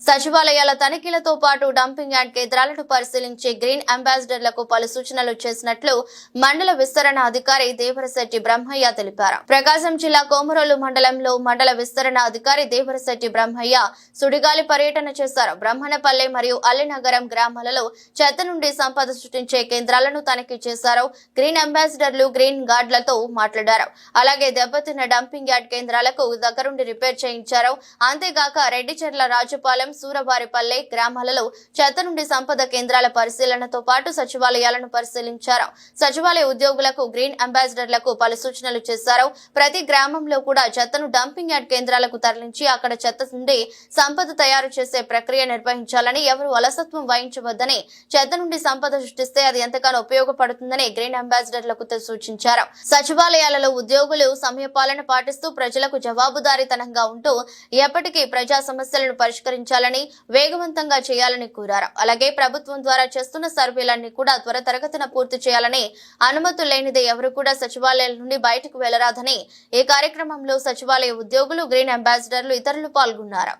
సచివాలయాల తనిఖీలతో పాటు dumping yard కేంద్రాలను పరిశీలించి గ్రీన్ అంబాసిడర్లకు పలు సూచనలు చేసినట్లు మండల విస్తరణ అధికారి దేవరశెట్టి బ్రహ్మయ్య తెలిపారు. ప్రకాశం జిల్లా కోమరోలు మండలంలో మండల విస్తరణ అధికారి దేవరశెట్టి బ్రహ్మయ్య సుడిగాలి పర్యటన చేశారు. బ్రహ్మణపల్లె మరియు అల్లినగరం గ్రామాలలో చెత్త నుండి సంపద సృష్టించే కేంద్రాలను తనిఖీ చేశారు. గ్రీన్ అంబాసిడర్లు గ్రీన్ గార్డులతో మాట్లాడారు. అలాగే దెబ్బతిన్న డంపింగ్ యార్డ్ కేంద్రాలకు దగ్గరుండి రిపేర్ చేయించారు. అంతేగాక రెడ్డిచెర్ల రాజుపాలెం సూరవారిపల్లె గ్రామాలలో చెత్త నుండి సంపద కేంద్రాల పరిశీలనతో పాటు సచివాలయాలను పరిశీలించారు. సచివాలయ ఉద్యోగులకు గ్రీన్ అంబాసిడర్లకు పలు సూచనలు చేశారు. ప్రతి గ్రామంలో కూడా చెత్తను డంపింగ్ యార్డ్ కేంద్రాలకు తరలించి అక్కడ చెత్త నుండి సంపద తయారు చేసే ప్రక్రియ నిర్వహించాలని ఎవరు అలసత్వం వహించవద్దని చెత్త నుండి సంపద సృష్టిస్తే అది ఎంతగానో ఉపయోగపడుతుందని గ్రీన్ అంబాసిడర్లకు సూచించారు. సచివాలయాలలో ఉద్యోగులు సమయపాలన పాటిస్తూ ప్రజలకు జవాబుదారీతనంగా ఉంటూ ఎప్పటికీ ప్రజా సమస్యలను పరిష్కరించాలని వేగవంతంగా చేయాలని కోరారు. అలాగే ప్రభుత్వం ద్వారా చేస్తున్న సర్వేలన్నీ కూడా త్వర తరగతిన పూర్తి చేయాలని అనుమతులు లేనిదే ఎవరు కూడా సచివాలయాల నుండి బయటకు వెళ్ళరాదని ఈ కార్యక్రమంలో సచివాలయ ఉద్యోగులు గ్రీన్ అంబాసిడర్లు ఇతరులు పాల్గొన్నారు.